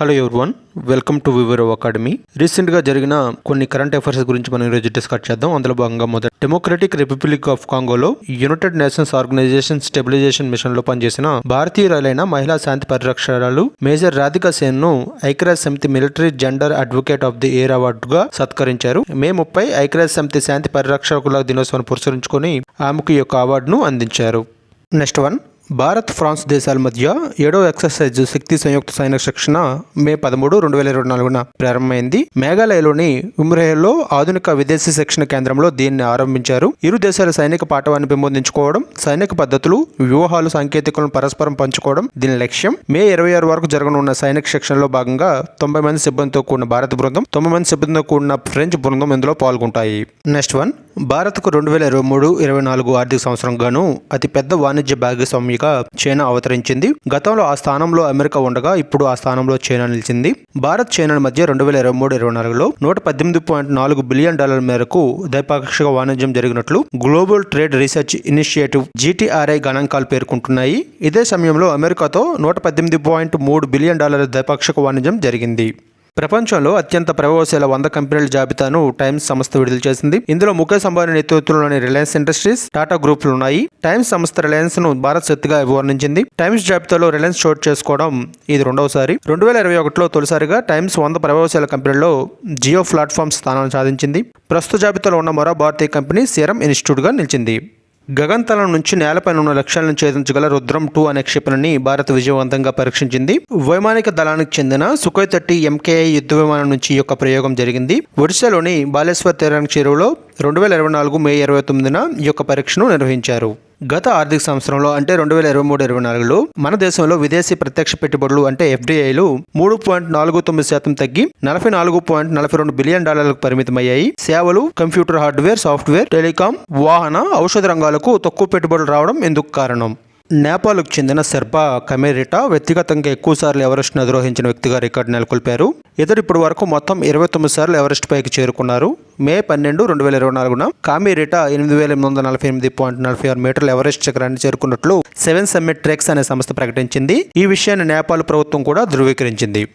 Hello one welcome to వివరో academy రీసెంట్గా జరిగిన కొన్ని కరెంట్ అఫైర్స్ గురించి మనం ఈరోజు డిస్కస్ చేద్దాం. అందులో భాగంగా మొదటి డెమోక్రటిక్ రిపబ్లిక్ ఆఫ్ కాంగోలో యునైటెడ్ నేషన్స్ ఆర్గనైజేషన్ స్టెబిలైజేషన్ మిషన్లో పనిచేసిన భారతీయురాలైన మహిళా శాంతి పరిరక్షణలు మేజర్ రాధికా సేన్ను ఐక్యరాజ్య సమితి military gender advocate of the year అవార్డుగా సత్కరించారు. మే ముప్పై ఐక్యరాజ్య సమితి శాంతి పరిరక్షకుల దినోత్సవాన్ని పురస్కరించుకొని ఆమెకు ఈ యొక్క అవార్డును అందించారు. నెక్స్ట్ వన్ భారత్ ఫ్రాన్స్ దేశాల మధ్య ఏడో ఎక్సర్సైజ్ శక్తి సంయుక్త సైనిక శిక్షణ మే పదమూడు రెండు వేల ఇరవై నాలుగున ప్రారంభమైంది. మేఘాలయలోని ఉమ్రేహలో ఆధునిక విదేశీ శిక్షణ కేంద్రంలో దీన్ని ఆరంభించారు. ఇరు దేశాల సైనిక పాఠవాన్ని పెంపొందించుకోవడం సైనిక పద్ధతులు వ్యూహాలు సాంకేతికలను పరస్పరం పంచుకోవడం దీని లక్ష్యం. మే ఇరవై ఆరు వరకు జరగనున్న సైనిక శిక్షణలో భాగంగా తొంభై మంది సిబ్బందితో కూడిన భారత బృందం తొంభై మంది సిబ్బందితో కూడిన ఫ్రెంచ్ బృందం ఇందులో పాల్గొంటాయి. Next one. భారత్కు రెండు వేల ఇరవై మూడు ఇరవై నాలుగు ఆర్థిక సంవత్సరం గాను అతిపెద్ద వాణిజ్య భాగస్వామిగా చైనా అవతరించింది. గతంలో ఆ స్థానంలో అమెరికా ఉండగా ఇప్పుడు ఆ స్థానంలో చైనా నిలిచింది. భారత్ చైనా మధ్య రెండు వేల ఇరవై మూడు ఇరవై నాలుగులో నూట పద్దెనిమిది పాయింట్ నాలుగు బిలియన్ డాలర్ల మేరకు ద్వైపాక్షిక వాణిజ్యం జరిగినట్లు global trade research initiative GTRI గణాంకాలు పేర్కొంటున్నాయి. ఇదే సమయంలో అమెరికాతో నూట పద్దెనిమిది పాయింట్ మూడు బిలియన్ డాలర్ల ద్వైపాక్షిక వాణిజ్యం జరిగింది. ప్రపంచంలో అత్యంత ప్రభావశీల వంద కంపెనీల జాబితాను టైమ్స్ సంస్థ విడుదల చేసింది. ఇందులో ముఖేష్ అంబానీ నేతృత్వంలోని రిలయన్స్ ఇండస్ట్రీస్ టాటా గ్రూపులు ఉన్నాయి. టైమ్స్ సంస్థ రిలయన్స్ను భారత్ శక్తిగా వర్ణించింది టైమ్స్ జాబితాలో రిలయన్స్ చోటు చేసుకోవడం ఇది రెండవసారి. రెండు వేల ఇరవై ఒకటిలో తొలిసారిగా టైమ్స్ వంద ప్రభావశీల కంపెనీల్లో జియో ప్లాట్ఫామ్ స్థానాన్ని సాధించింది. ప్రస్తుత జాబితాలో ఉన్న మరో భారతీయ కంపెనీ సీరం ఇన్స్టిట్యూట్గా నిలిచింది. గగన్తలం నుంచి నేలపైన ఉన్న లక్ష్యాలను ఛేదించగల రుద్రం టూ అనే క్షిపణిని భారత్ విజయవంతంగా పరీక్షించింది. వైమానిక దళానికి చెందిన సుఖోయ్ థర్టీ ఎంకేఐ యుద్ధ విమానం నుంచి ఈ యొక్క ప్రయోగం జరిగింది. ఒడిశాలోని బాలేశ్వర్ తీరానికి చెరువులో రెండు వేల ఇరవై నాలుగు మే ఇరవై తొమ్మిదిన ఈ యొక్క పరీక్షను నిర్వహించారు. గత ఆర్థిక సంవత్సరంలో అంటే రెండు వేల ఇరవై మూడు ఇరవై నాలుగులో మన దేశంలో విదేశీ ప్రత్యక్ష పెట్టుబడులు అంటే ఎఫ్డీఐలు మూడు పాయింట్ నాలుగు తొమ్మిది శాతం తగ్గి నలభై నాలుగు పాయింట్ నలభై రెండు బిలియన్ డాలర్లకు పరిమితమయ్యాయి. సేవలు కంప్యూటర్ హార్డ్వేర్ సాఫ్ట్వేర్ టెలికాం వాహన ఔషధ రంగాలకు తక్కువ పెట్టుబడులు రావడం ఎందుకు కారణం? నేపాల్కు చెందిన సెర్బా కమెరిటా వ్యక్తిగతంగా ఎక్కువసార్లు ఎవరెస్ట్ అధిరోహించిన వ్యక్తిగా రికార్డు నెలకొల్పారు. ఇతరు ఇప్పటి వరకు మొత్తం ఇరవై తొమ్మిది సార్లు ఎవరెస్ట్ పైకి చేరుకున్నారు. మే పన్నెండు రెండు వేల ఇరవై నాలుగున కామిరిటా ఎనిమిది వేల ఎనిమిది వందల నలభై ఎనిమిది పాయింట్ నలభై ఆరు మీటర్ల ఎవరెస్ట్ శిఖరాన్ని చేరుకున్నట్లు సెవెన్ సమ్మిట్ ట్రెక్స్ అనే సంస్థ ప్రకటించింది. ఈ విషయాన్ని నేపాల్ ప్రభుత్వం కూడా ధృవీకరించింది.